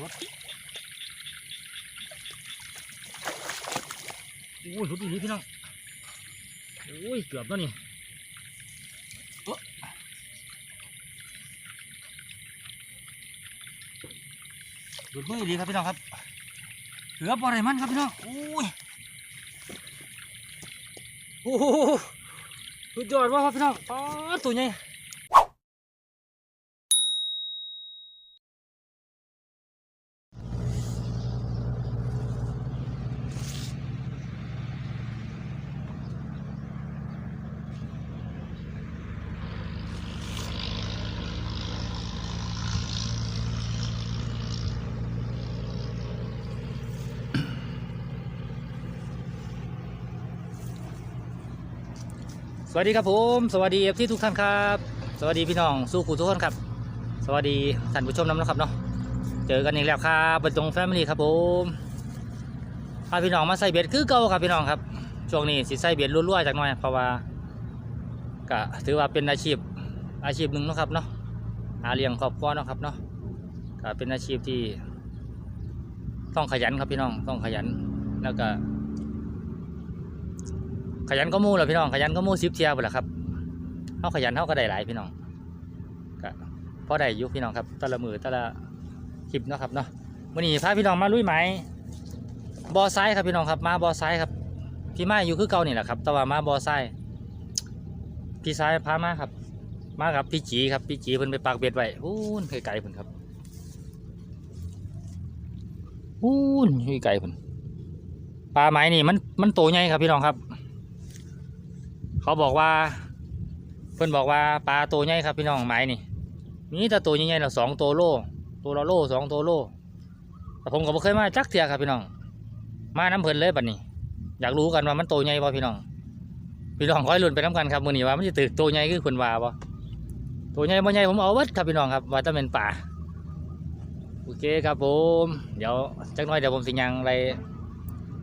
รถโอ้ยรุดดีพี่น้องโอ้ยเกือบแล้วนี่โอ๊ะดูดมือดีครับพี่น้องครับเกือบอะไรมันครับพี่น้องโอ้ยโอ้โหสุดยอดว่ะครับพี่น้องป๊าดตัวใหญ่ สวัสดีครับผม สวัสดีเอฟซีทุกท่านครับ สวัสดีพี่น้องสู้ขู่ทุกคนครับ สวัสดีท่านผู้ชมน้ำนะครับเนาะเจอกันอีกแล้วครับบนตรงแฟมิลี่ครับผมพาพี่น้องมาใส่เบ็ดคือเก่าครับพี่น้องครับช่วงนี้สิใส่เบ็ดรั่วๆจากหน่อยเพราะว่าก็ถือว่าเป็นอาชีพอาชีพหนึ่งนะครับเนาะหาเลี้ยงครอบครัวนะครับเนาะก็เป็นอาชีพที่ต้องขยันครับพี่น้องต้องขยันแล้วก็ ขยันก็มู่แหละพี่น้องขยันก็มู่ซิบเทียบแหละครับเขาขยันเขาก็ได้หลายพี่น้องก็พอได้ยุพี่น้องครับแต่ละมือแต่ละคลิปเนาะครับเนาะวันนี้พาพี่น้องมาลุยไหมบอไซด์ครับพี่น้องครับมาบอไซด์ครับพี่มาอยู่คือเก่านี่แหละครับแต่ว่ามาบอไซด์พี่ซ้ายพามาครับ มากับพี่จีครับพี่จีเพิ่นไปปากเบ็ดไว้อู้นไกลๆเพิ่นครับอู้นไกลๆเพิ่นปลาไหมนี่มันมันโตใหญ่ครับพี่น้องครับ เขาบอกว่า เพื่อนบอกว่าปลาตัวใหญ่ครับพี่น้องไม้นี่มีแต่ตัวใหญ่ๆละสองตัวโลตัวละโลสองตัวโลแต่ผมก็บ่เคยมาจักเทียครับพี่น้อง มาน้ำเพลินเลยบัดนี้ อยากรู้กันว่ามันตัวใหญ่ป่พี่น้อง พี่น้องคอยลุ้นไปน้ำกันครับมือนี้ว่ามันจะตึกตัวใหญ่คือคนว่าป่ตัวใหญ่บ่ใหญ่ผมเอาเวัดครับพี่น้องครับว่าจะเป็นป่าโอเคครับผมเดี๋ยวจักน้อยเดี๋ยวผมสิยังอะไร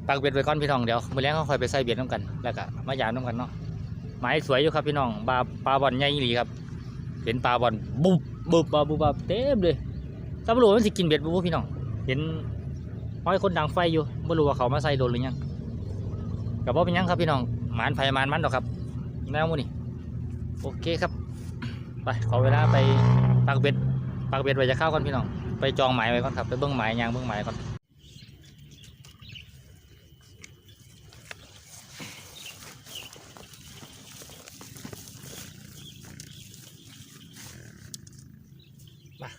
ปักเบ็ดไว้ก่อนพี่น้องเดี๋ยวมือแรงเขาคอยไปใส่เบ็ดน้ำกันแล้วก็มายามน้ำกันเนาะ หมายสวยอยู่ครับพี่น้องปลาปลาบอลใหญ่หลีครับเห็นปลาบอลบุบบุบบุบบุบบุบเต็มเลยถ้าไม่รู้ว่ามันสิกินเบ็ดบุบพี่น้องเห็นห้อยคนดังไฟอยู่ไม่รู้ว่าเขามาใส่โดนหรือยังกับว่าเป็นยังครับพี่น้องหมานไผ่หมานมันดอกครับแนวมูนี่โอเคครับไปขอเวลาไปปักเบ็ดปักเบ็ดไว้จะเข้าก่อนพี่น้องไปจองหมายไว้ก่อนครับไปเบิ้องหมายยางเบิ้องหมายก่อน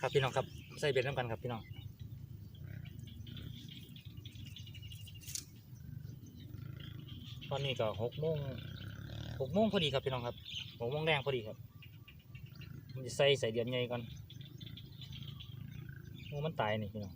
ครับพี่น้องครับใส่เบ็ดน้ำกันครับพี่น้องตอนนี้ก็หกโมงหกโมงพอดีครับพี่น้องครับหกโมงแดงพอดีครับมันจะใส่ใส่เดือนไงก่อนโอ้มันตายนี่พี่น้อง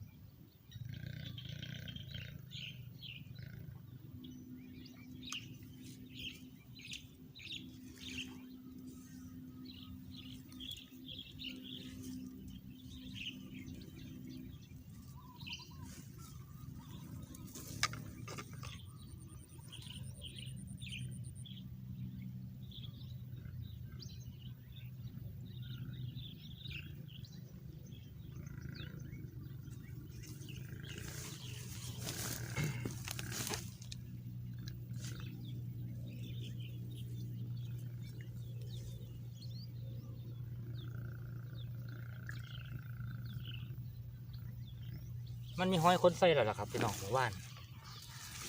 มันมีห้อยคนใส่แล้วล่ะครับพี่น้องหมู่บ้าน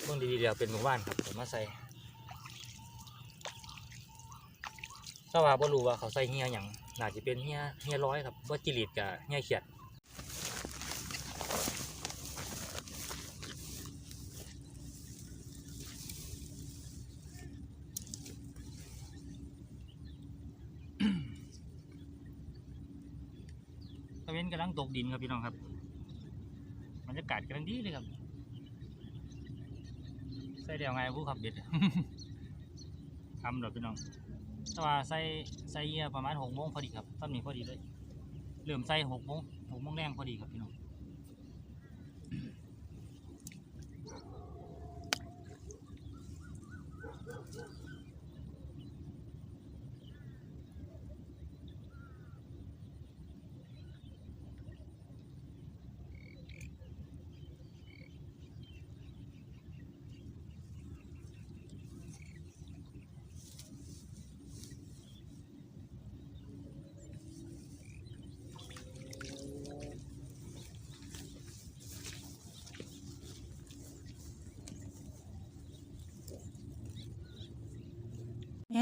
เบื้องดีๆเดียวเป็นหมู่บ้านครับผมมาใส่ถ้าว่าบ่รู้ว่าเขาใส่เฮียอย่างน่าจะเป็นเฮียเฮียร้อยครับว่าจิริตกับเฮียเขียดตะเวนกำลังตกดินครับพี่น้องครับากาศกำลังดีเลยครับ ใส่เดียวไงผู้ขับเด็ดทำดอพี่น้องแต่ว่าใส่ใส่เยียประมาณหกโมงพอดีครับตอนนี้พอดีเลยเริ่มใส่หกโมงหกโมงแรงพอดีครับพี่น้อง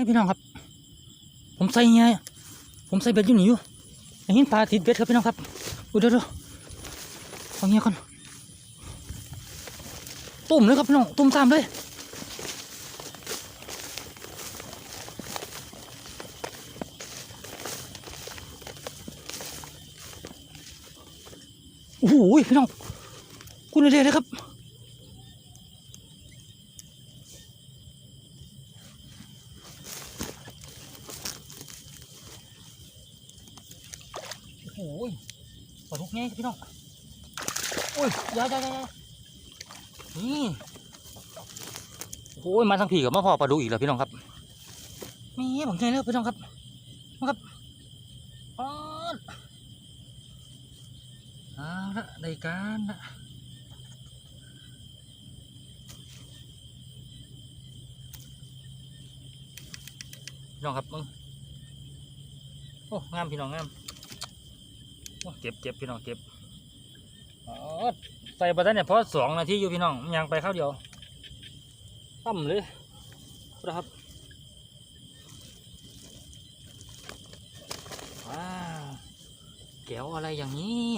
พี่น้องครับ ผมใส่ไงผมใส่เบ็ดอยู่นี่อยู่ไอ้หินปลาติดเบ็ดครับพี่น้องครับอุ้ยเดี๋ยวเดี๋ยวเอาเงี้ยก่อนตุ่มเลยครับพี่น้องตุ่มตามเลยโอ้โหพี่น้องคุณเรียเลยครับ โอ้ยปลาดุกไง พี่น้องโอ้ยยาอยาอยายนี่โอ้ยมาทางผีกับมาพอปลาดุกอีกแล้วพี่น้องครับมีผมไงแล้วพี่น้องครับมาครับปอดเอาละได้การละพี่น้องครับมึงโอ้งามพี่น้องงาม เจ็บเจ็บพี่น้องเจ็บใส่บัตรเนี่ยเพราะสองนาทีอยู่พี่น้องยังไปข้าวเดียวตั้มเลยนะครับว้าแก้วอะไรอย่างนี้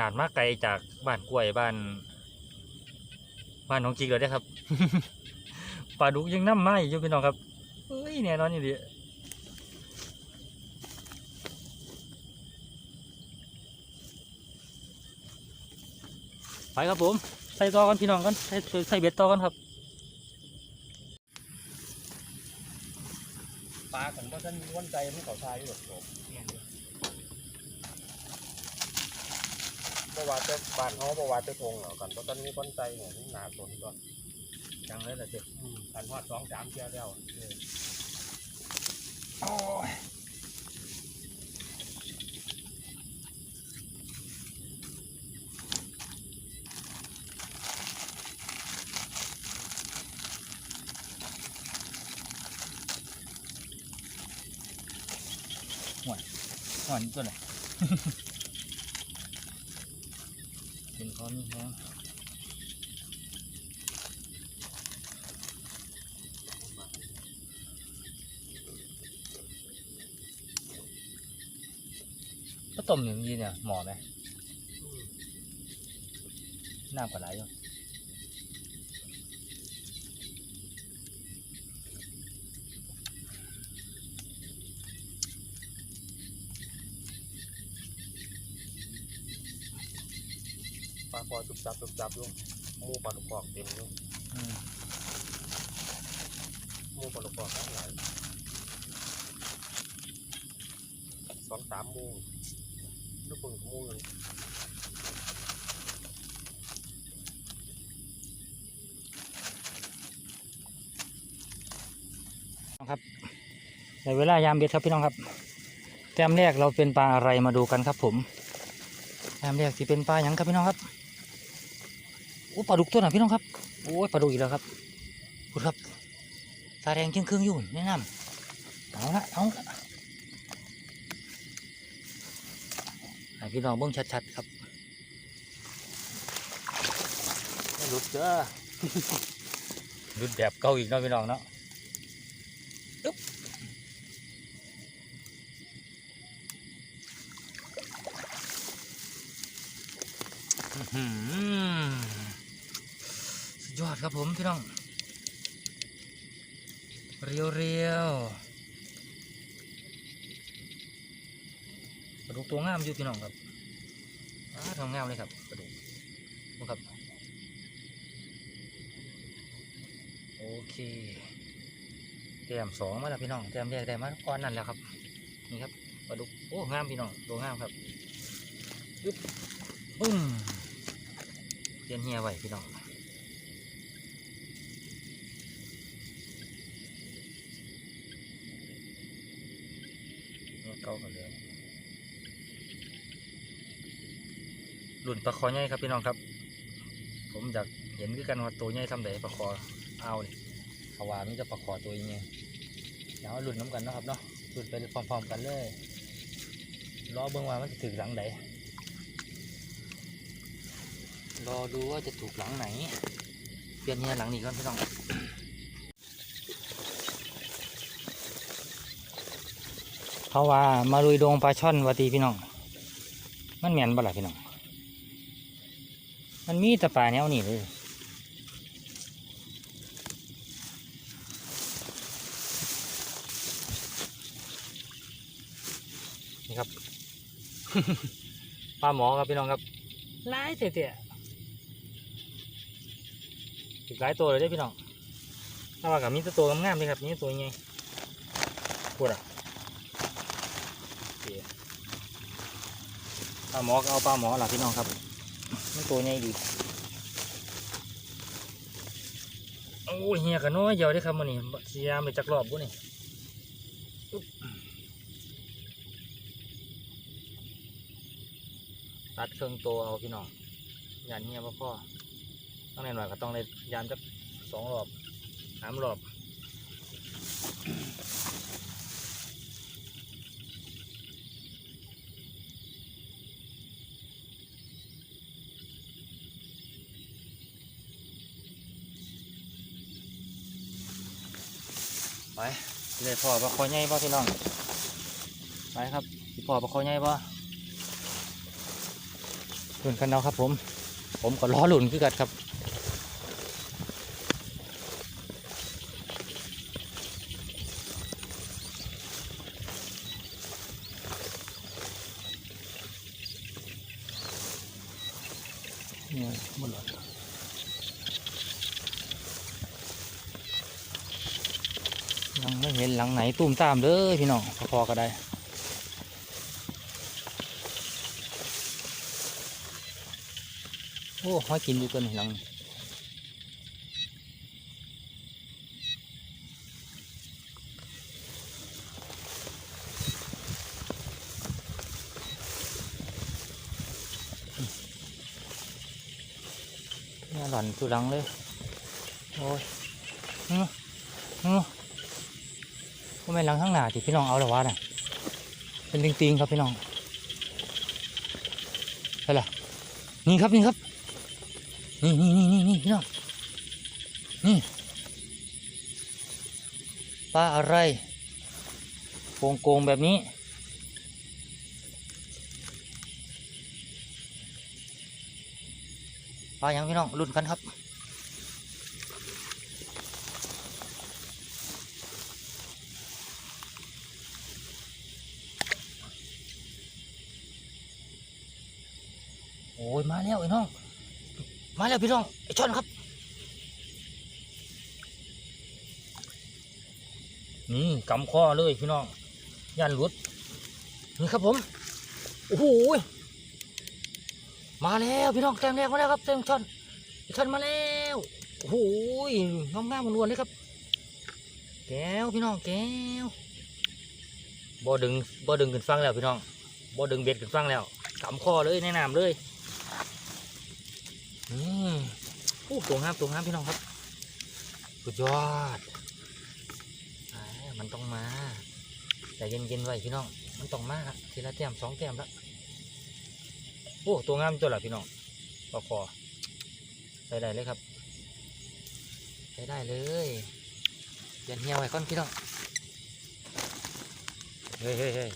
นาดมากไกลจากบ้านกล้วยบ้าน บ้านน้องจิกเลยได้อครับ ปลาดุกยังน้ำไหมอยู่พี่น้องครับเอ้ยแน่นอนอยู่ดีไปครับผม ใส่ต่อกันพี่น้องกันใส่ใส่เบ็ดต่อกันครับปลาของพ่อท่านม้วนใจมันเขาทายอยู่แบบผม เพราะว่าจะบานเขาเพราะว่าจะทงเหรอกันเพราะท่านมีม้วนใจเนี่ยมันหนาสนก่อนจังเลยละเจ๊อืมกันฮอดสองสามเที่ยวแล้วเออโอ้ยห่วยห่วยนี่ตัวไหนเป็นข้ อนี้แฮะก็ต้มอย่างนี้เนี่ยหมอไหมน้ำกว่าไหลอยู่ ปลาคอจุบจับจุบจับอยู่หมูปลาลูกกอกเต็มอยู่อืมหมูปลาลูกกอกทั้งหลายสองสามหมูลูกคนกับหมูหนึ่งครับในเวลายามเบ็ดครับพี่น้องครับแต้มแรกเราเป็นปลาอะไรมาดูกันครับผมแต้มแรกที่เป็นปลาหยังครับพี่น้องครับโอ้ ปลาดุกตัวไหนะพี่น้องครับโอ้ยปลาดุกอีกแล้วครับคุณครับตาแดงเครื่องๆอยู่แนะนำเอาละเอาละให้พี่น้องเบิ่งชัดๆครับไม่รู้เจ้ารุดแบบเก่าอีกเนาะพี่น้องเนาะอึ๊บอื้อหือสุด ยอดครับผมพี่น้อง เรียวเรียวๆกระดูกตัวงามอยู่พี่น้องครับอาทำงามเลยครับกระดูกดูครับ โอเคแต้มสองมาแล้วพี่น้องแต้มแรกได้มาก้อนนั่นแล้วครับ นี่ครับปลาดุกโอ้งามพี่น้องตัวงามครับยึบปุ้มเตียนเฮียไว้พี่น้องนี่เก่ากันเลย รุ่นปลาคอใหญ่ครับพี่น้องครับ ผมอยากเห็นคือกันว่าตัวใหญ่ทำไดปลาคอเอาเลยเขาว่ามีแต่ปลาคอตัวใหญ่เดี๋ยวหลุดน้ำกันนะครับเนาะหลุดไปพร้อมๆกันเลยรอเบิ่งว่ามันจะถึงหลังไหนรอดูว่าจะถูกหลังไหน เปลี่ยนเนี่ยหลังนี้ก่อนพี่น้องเขาว่ามาลุยดงปลาช่อนวาตีพี่น้อง มันเหม็นบ่ล่ะพี่น้อง มันมีแต่ปลาแนวนี้เลยนี่ครับ ปลาหมอครับพี่น้องครับหลายเตะๆอีกหลายตัวเลยเด้อพี่น้องถ้าว่ากับมีแต่ตัวงามๆเลยครับนี่ตัวใหญ่ปวดอะโอเคปลาหมอก็เอาปลาหมอล่ะพี่น้องครับ มันตัวใหญ่ดีโอ้เฮียกันน้อยเดียวได้ครับมันนี่เสียามไปจักรอบบุนี่ตัดเครื่องตัวเอาพี่น้องยานเงียพ่อต้องแน่นอนก็ต้องเลยยานจักสองรอบสามรอบไป เลยพ่อปลาคอใหญ่ป่ะพี่น้องไปครับสิพ่อปลาคอใหญ่ป่ะลุ่นกันเอาครับผม ผมก็ล้อหลุนคือกันครับ เนี่ยหมดเลยยังไม่เห็นห ลังไหนตุ้มตามเลยพี่น้องพอๆก็ได้โอ้หอยกินอยู่ตัวนี้หลังนี่หล่อนตัวหลังเลย โอ้ยฮึฮึก็ ไม่นหลังข้างหน้าที่พี่น้องเอาล้วะน่ะ เป็นติงๆครับพี่น้องใช่ละนี่ครับนี่ครับ นี่นี่นี่นี่นี่พี่น้อง นี่ปลาอะไรโกงโกงๆแบบนี้ ปลาอย่างพี่น้องรุ่นกันครับ มาแล้วไอ้น้อง มาแล้วพี่น้องไอ้ช่อนครับ นี่กำข้อเลยพี่น้องยันหลุดนี่ครับผมโอ้โหยมาแล้วพี่น้องแต้มแรกมาแล้วครับเต็มช่อนไอ้ช่อนมาแล้วโอ้โหยงามงามลวนเลยครับ แก้วพี่น้องแก้วบ่ดึงบ่ดึงขึ้นฟังแล้วพี่น้องบ่ดึงเบ็ดขึ้นฟังแล้วกำข้อเลยแนะนำเลย อืม โอ้ตัวงามตัวงามพี่น้องครับสุดยอดอมันต้องมาแต่เย็นๆไว้พี่น้อง มันต้องมาครับทีละแต้มสองแต้มละโอ้ตัวงามตัวละพี่น้องปลาคอใส่ได้เลยครับใส่ได้เลยเย็นเหี่ยวไว้ก่อนพี่น้อง เฮ้ยเฮ้ยเฮ้ย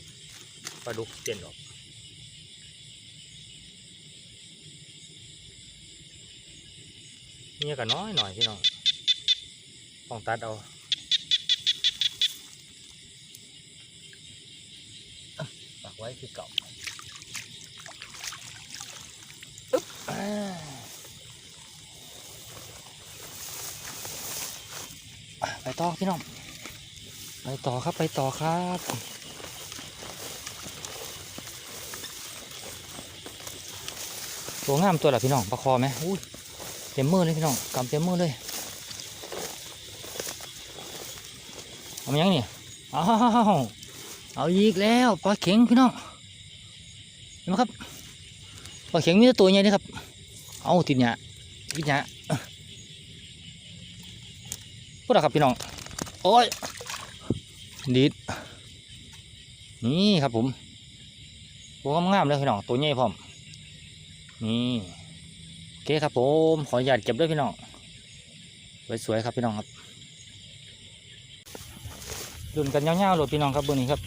ปลาดุกเปลี่ยนออก เนี่ยก็น้อยหน่อยพี่น้องต้องตัดเอาอะปักไว้คือเก่าอึ๊บอ่าอะไปต่อพี่น้อง ไปต่อครับไปต่อครับตัวงามตัวละพี่น้องประคอไหมอุ้ยเต็มมือเลยพี่น้องกำเต็มมือเลยเอามายังนี่อ้าเอาอีกแล้วปลาเข็งพี่น้องเห็นไหมครับปลาเข็งมีตัวใหญ่เลยครับ เอาติดหยาติดหยาพูดอะครับพี่น้องโอ้ยดีดนี่ครับผมตัวงามๆเลยพี่น้องตัวใหญ่พร้อมนี่ เคครับผมขออนุญาตเก็บด้วยพี่น้องสวยๆครับพี่น้องครับดุนกันยาวๆโหลดพี่น้องครับเบอร์นี้ครับ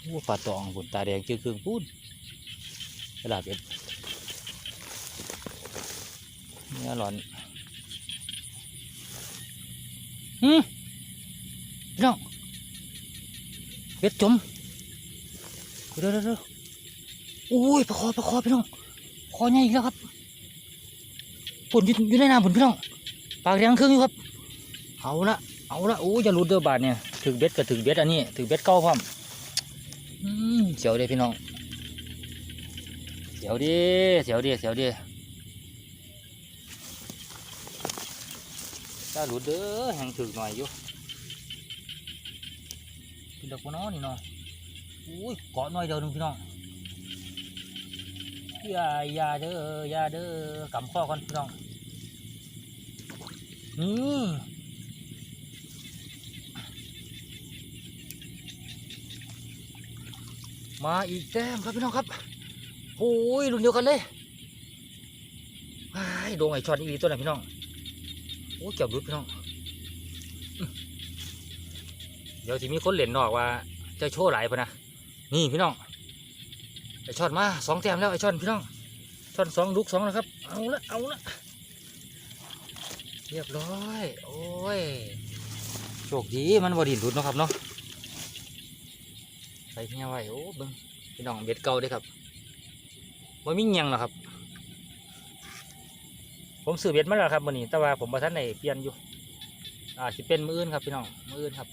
โอ้ปลาตองผุนตาแดงเจือเครื่องพูดกระดาษเอ็ดเนี่ยร้อนหืมพี่น้องเบ็ดจม เดี๋ยวเดี๋ยวเดี๋ยวโอ้ยปลาคอปลาคอพี่น้องคอใหญ่อีกแล้วครับผลอยู่อยู่ในน้ำผลพี่น้องปากแดงครึ่งอยู่ครับเอาละเอาละโอ้ยอย่าหลุดเด้อบาดเนี่ยถึงเบ็ดก็ถึงเบ็ดอันนี้ถึงเบ็ดเก้าพร้อมเสียวเดีพี่น้องเสียวดีเสียวดีเสียวดีถ้าหลุดเด้อแห่งถึกหน่อยอยู่พี่ดอกปน้อนี่เนาะ อุ้ยเกาะหน่อยเดียวนึงพี่น้องอย่าอย่าเด้ออย่าเด้อกำข้อก่อนพี่น้องนี่มาอีกแต้มครับพี่น้องครับโอ้ยรุ่นเดียวกันเลยไอ้โดงไอช็อตอีกตัวไหนพี่น้อง โอ้ยเก็บรุดพี่น้อง เดี๋ยวทีมีคนเล่นนอกว่าจะโชว์หลายปะนะ นี่พี่น้องไอช็อตมาสองแต้มแล้วไอช็อตพี่น้องช็อตสองลูกสองแล้วครับ เอาละเอาละเรียบร้อย โอ้ยโชคดีมันบอดินรุดนะครับเนาะใส่เงี้ยไว้โอ้เบิ้งพี่น้องเบ็ดเก่าด้อครับว่ามีหยังหรอครับ ผมซื้อเบ็ดมาแล้วครับวันนี้แต่ว่าผมมาท่านไหนเปลี่ยนอยู่อ่าจะเป็นมืออื่นครับพี่น้องมืออื่นครับ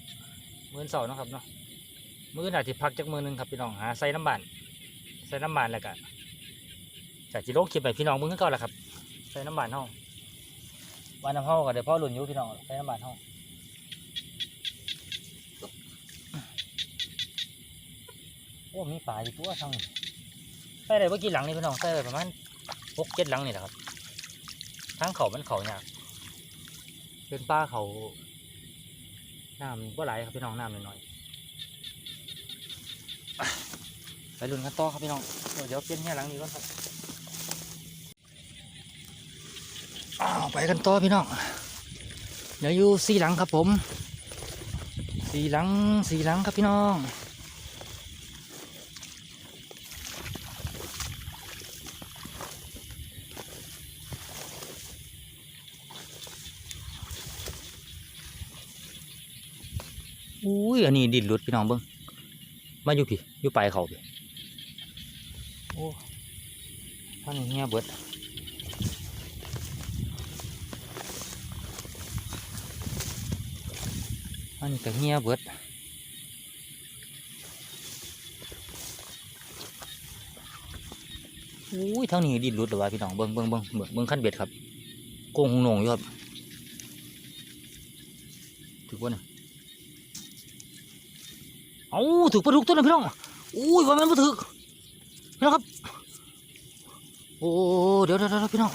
มืออื่นเสาร์นะครับเนาะ มืออื่นอาจจะพักจากมือหนึงครับพี่น้องหาใส่น้ำบานใส่น้ำบานแล้วก็จากจิโร่คลิปไปพี่น้องมึงก็แหละครับใส่น้ำบานห้องวันน้ำห้องก็เดี๋ยวพ่อหลุนยู่พี่น้องใส่น้ำบานห้องโอ้มีป่าอยู่ตัวทางใส่ได้เมื่อกี้หลังนี่พี่น้องใส่ได้ประมาณหกเจ็ดหลังนี่แหละครับทางเขามันเขายากเป็นป่าเขาน้ำก็ไหลครับพี่น้องน้ำน้อยๆอะ ไปลุ้นกันต่อครับพี่น้อง เดี๋ยวเดี๋ยวเปลี่ยนแค่หลังนี้ก่อนครับอ้าวไปกันต่อพี่น้อง เดี๋ยวอยู่สี่หลังครับผม สี่หลังสี่หลังครับพี่น้องอุ้ย อันนี้ดินหลุดพี่น้องเบิ้งมาอยู่พี่อยู่ไปเขาพี่ อ้ท่านเงียเบิดอันนี้ก็เงียเบิดอุ้ยทางนี้ดินหลุดหรือวะพี่น้องเบิ้งเบิ้งเบิ้งเบิ้งเบิ้งขั้นเบ็ดครับโกงหงนงอยู่ครับถือว่าเนี่ยเอาถือปลาดุกตัวนั้นพี่น้องอุ้ยว่ามันมาถือ พี่น้องครับ โอ้เดี๋ยวเดี๋ยวเดี๋ยวพี่น้อง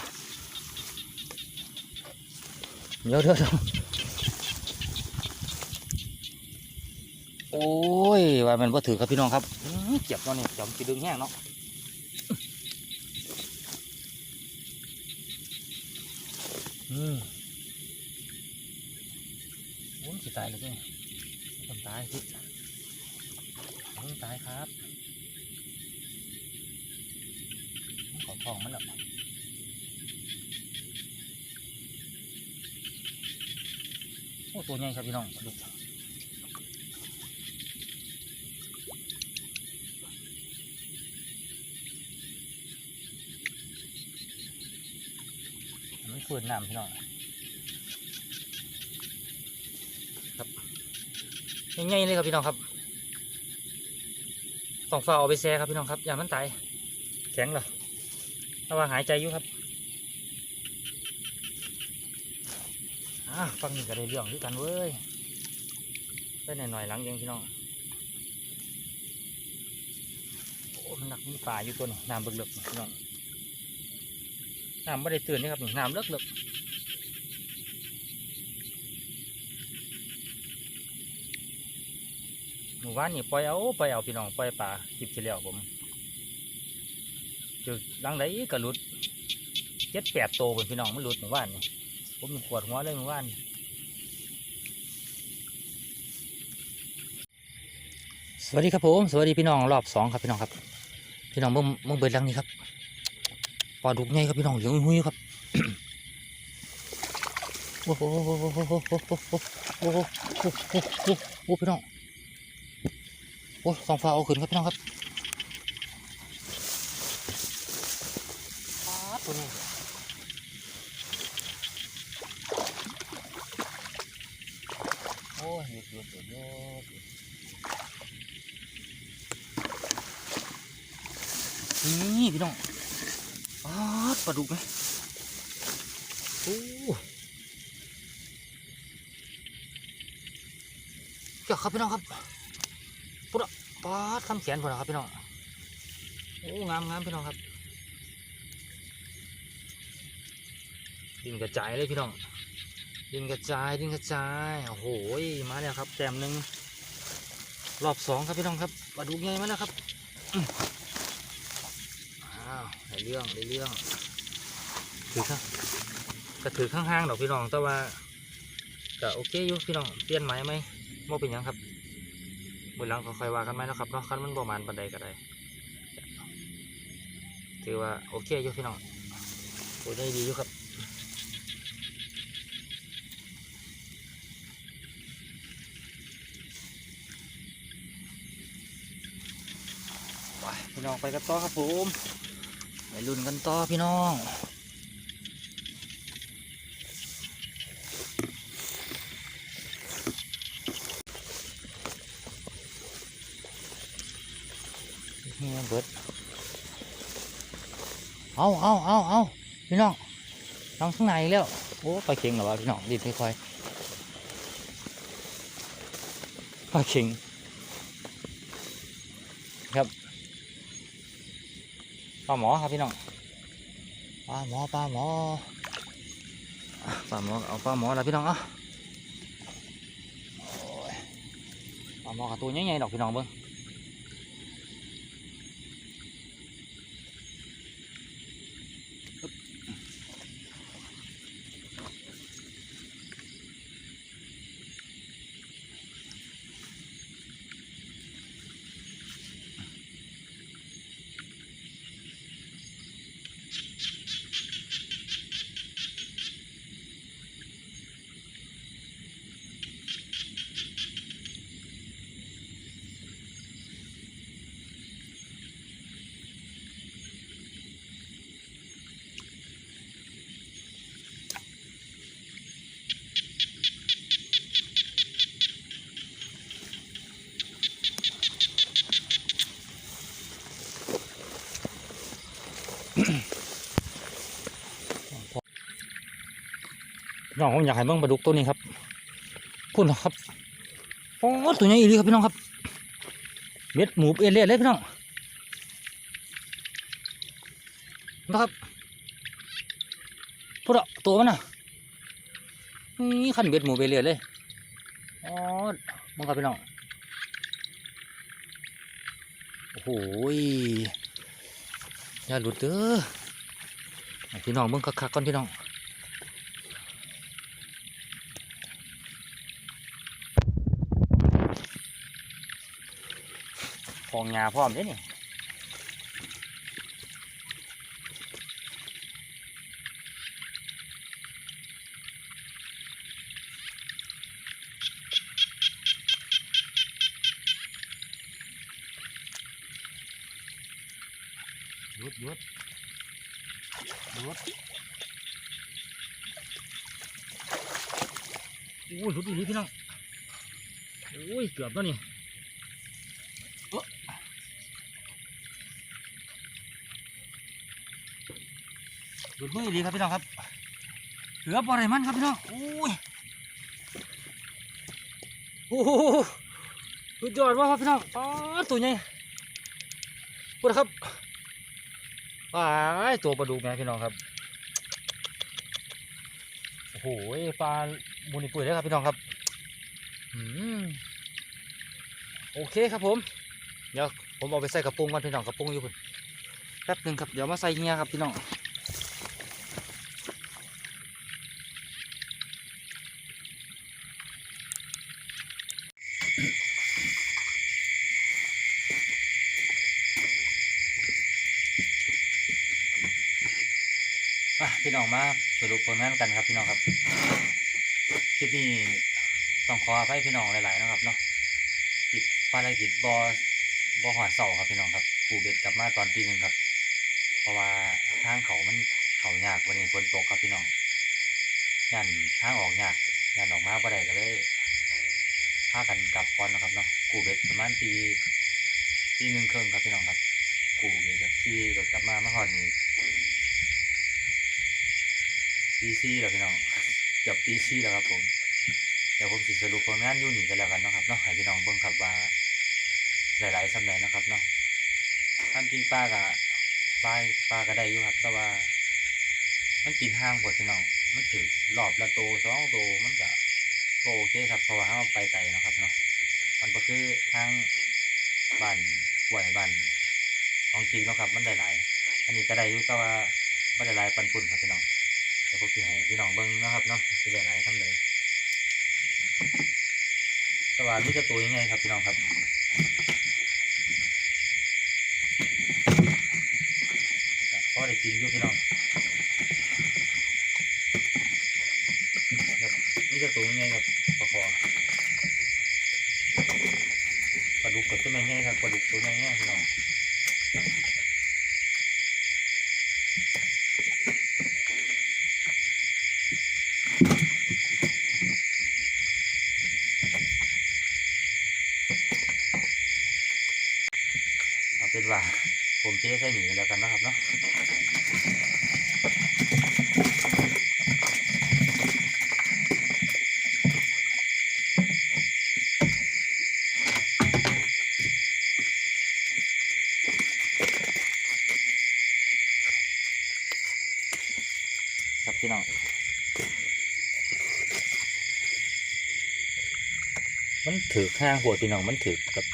เดี๋ยวเดี๋ยวโอ้ยว่ามันมาถือครับพี่น้องครับเจ็บตอนนี้จอมจีดึงแห้งเนาะอืมโอ้ยสิตายเลยเนี่ยตายสิต้องตายครับ ของมันหรอกโอ้ตัวใหญ่ครับพี่น้องดูมันฝืนน้ำพี่น้องครับใหญ่ๆเลยครับพี่น้องครับต้องฝ้าเอาไปแช่ครับพี่น้องครับอย่ามันตายแข็งเหรอ ว่าหายใจอยู่ครับฟังนี่ก็ได้เรื่องด้วยกันเว้ยได้หน่อยๆหลังยังพี่น้องโอ้มันหนักมีป่าอยู่ตัวนึงน้ำเบิกเลิกพี่น้องน้ำไม่ได้ตื่นนะครับน้ำเลิกเลิกหมู่บ้านนี่ปล่อยเอาปล่อยเอาพี่น้องปล่อยป่าคลิปที่แล้วผม จึกหลังไดก็หลุดเจ็ดแปดโตเป็นพี่น้องมันหลุดหมู่บ้านนี่ผมปวดหัวเลยหมู่บ้านสวัสดีครับผมสวัสดีพี่น้องรอบสองครับพี่น้องครับ พี่น้องเมื่อเมื่อเบิดหลังนี้ครับปลาดุกใหญ่ครับพี่น้องเหลืองหุ้ยครับโอ้โหโอ้โหโอ้โหโอ้โหโอ้โหโอ้โหพี่น้องโอ้สองฟ้าเอาขึ้นครับพี่น้องครับป๊าดตัวนี้โอ้ยหยุดหยุดหยุดหยุดนี่พี่น้องป๊า ดปลาดุกไหมโอ้เจ้าครับพี่น้องครับป๊าดคำเขียนพอแล้วครับพี่น้อง โอ้งามงามพี่น้องครับดินกระจายเลยพี่น้อง ดินกระจายดินกระจาย โอ้โห มาแล้วครับแต้มหนึ่งรอบสองครับพี่น้องครับมาดูไงมาแล้วครับอื้ออ้าวได้เรื่องได้เรื่อง ถือข้างก็ถือข้างๆดอกพี่น้องแต่ว่าก็โอเคอยู่พี่น้องเปลี่ยนไหมไหมโมเป็นยังครับมือหลังค่อยว่ากันไหมนะครับเนาะคันมันประมาณปันใดก็ได้ถือว่าโอเคอยู่พี่น้องโอ้ได้ดีอยู่ครับไปพี่น้องไปกันต่อครับผมไปลุ้นกันต่อพี่น้อง เบิดเอาเอาเอาเอาพี่น้องลองข้างในแล้ว โอ้ปลาเข็งเหรอวะพี่น้องดิดค่อยๆปลาเข็งครับปลาหมอครับพี่น้องปลาหมอปลาหมอปลาหมอเอาปลาหมอแล้วพี่น้องอะปลาหมอกับตัวใหญ่ๆดอกพี่น้องเบิ้ง น้องผมอยากให้เบิ่งปลาดุกตัวนี้ครับพูดนครับโอ้ตัวใหญ่อีลีครับพี่น้องครับเม็ดหมูเอเลียเลยพี่น้องนะครับพูดอตัวมันน่ะนี่ขันเบ็ดหมูเอเลียเลยอ๋อมองครับพี่น้องโอ้โหยอย่าหลุดเด้อพี่น้องเบิ่งคักๆก่อนพี่น้อง ของงาพร้อมเด้นี่หยุดหยุดหยุดโอ้ยหยุดอีหลีพี่น้องโอ้ยเกือบแล้วนี่ ดูดมือดีครับพี่น้องครับเหลือบ่อไรมันครับพี่น้องโอ้ยโอ้โหสุดยอดว่าครับพี่น้องอ๋อตัวใหญ่พูดครับว้ายตัวปลาดุกไงพี่น้องครับโอ้โหปลาบุญปุ้ยเลยครับพี่น้องครับอืมโอเคครับผม เดี๋ยวผมเอาไปใส่กระปุงก่อนพี่น้องกระปุงอยู่พุ่นแป๊บหนึงครับเดี๋ยวมาใส่เฮียครับพี่น้องอะพี่น้องมาส รุปผลงานกันครับพี่น้องครับ คลิปนี้ต้องขออภัยพี่น้องหลายๆนะครับเนาะติดภารกิจบอบอหอดเสาครับพี่น้องครับ ปูเบ็ดกลับมาตอนตีหนึ่งครับ เพราะว่าทางเขามันเขายากวันนี้ฝนตกครับพี่น้องยันทางออกยากยันออกมาบ่ได้ก็เลยพากันกลับก่อนนะครับเนาะกูเบ็ดประมาณตีตีหนึ่งครึ่งครับพี่น้องครับกูเบ็ดกับที่รถกลับมาเมื่อก่อนนี้ ตีซี่แล้วพี่น้องเกือบตีซี่แล้วครับผมเดี๋ยวผมสิสรุปผลงานยู่นี่กันแล้วกันเนาะครับเนาะให้พี่น้องเบิ่งครับว่าหลายๆสำแหน่งนะครับเนาะท่านจริงป้ากับป้าป้าก็ได้อยู่ครับ แต่ว่า มันกินห้างกว่าพี่น้องมันถือรอบละโตสองโตมันก็ก็โอเคครับเพราะว่าเราไปไกลนะครับเนาะมันก็คือทางบ้านไหวบ้านของจริงนะครับมันได้หลาย อันนี้ก็ได้อยู่แต่ว่าไม่ได้หลายปันปุ่นครับพี่น้อง ดี๋ยวผมจะให้พี่น้องเบิ่งนะครับเนาะที่ได้หลายทำเลยสว่านนี่จะตัวยังไงครับพี่น้องครับพอได้กินอยู่พี่น้องครับนี่จะตัวยังไงครับปลาคอปลาดุกก็จะไม่ง่ายครับปลาดุกตัวง่ายๆพี่น้องเอาเป็นว่าผมเจ๊ใส่หนีแล้วกันนะครับเนาะครับพี่น้องมันถือข้างหัวพี่น้องมันถือกับ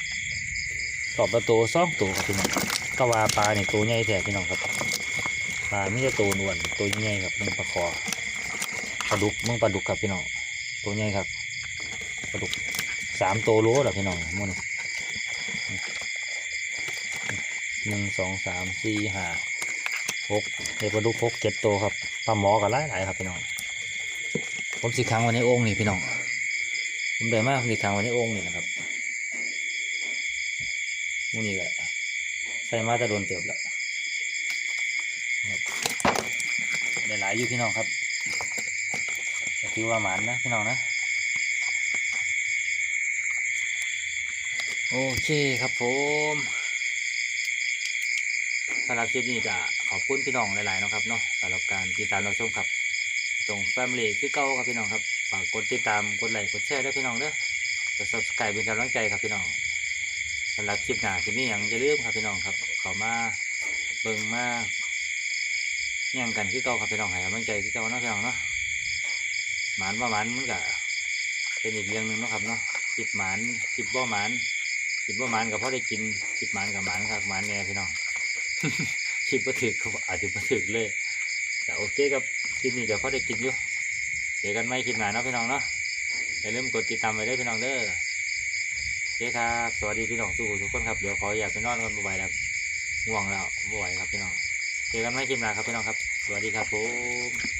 ตอบประตูซ่องตัวครับพี่น้อง ก็ว่าปลาเนี่ยตัวใหญ่แท้พี่น้องครับปลาไม่ใช่ตัวนวลตัวใหญ่ครับมึงปลาคอปลาดุกมึงปลาดุกครับพี่น้องตัวใหญ่ครับปลาดุกสามตัวโลหรอพี่น้องมุ่นหนึ่งสองสามสี่ห้าหกเดี๋ยวปลาดุกหกเจ็ดตัวครับปลาหมอกับหลายหลายครับพี่น้องผมสิครั้งวันในโอ่งนี่พี่น้องผมได้มากผมสิครั้งวันในโอ่งนี่นะครับหมูนี่ก็ ใส่มาจะโดนเติบแล้วได้หลายอยู่พี่น้องครับก็ถือว่าหมานนะพี่น้องนะ โอเคครับผมสำหรับคลิปนี้ก็ขอบคุณพี่น้องหลายๆนะครับเนาะสำหรับการติดตามเรับชมครับตรงแฟมิลี่คือเก่าครับพี่น้องครับฝากกดติดตามกดไลค์กดแชร์ด้วยพี่น้องเด้อกด subscribe เป็นกำลังใจครับพี่น้องำหรับคลิปหน้าคลิปนี้ยังจะเลืมครับพี่น้องครับขอมาเบิ่งมาแย่งกันคือเก่าครับพี่น้องให้กำลังใจคือเก่าเนาะพี่น้องเนาะหมานว่าหมานมันก็เป็นอีกเรื่องหนึ่งเนาะครับเนาะคลิปหมานคลิปบ่หมานคิดว่ามันกับพ่อได้กินคิดมันกับหมันครับหมันแน่พี่น้องคิดว่าถึกอาจจะมาถึกเลยแต่โอเคครับคลิปนี้กับพ่อได้กินอยู่เจอกันไม่คลิปหน้าเนาะพี่น้องเนาะอย่าลืมกดติดตามไว้ด้วยพี่น้องเด้อ เคครับ สวัสดีพี่น้องสู้ทุกคนครับ เดี๋ยวขออยากไปนอนกันบ่ไหวแล้วง่วงแล้วบ่ไหวครับพี่น้อง เจอกันไม่คลิปหน้าครับพี่น้องครับ สวัสดีครับผม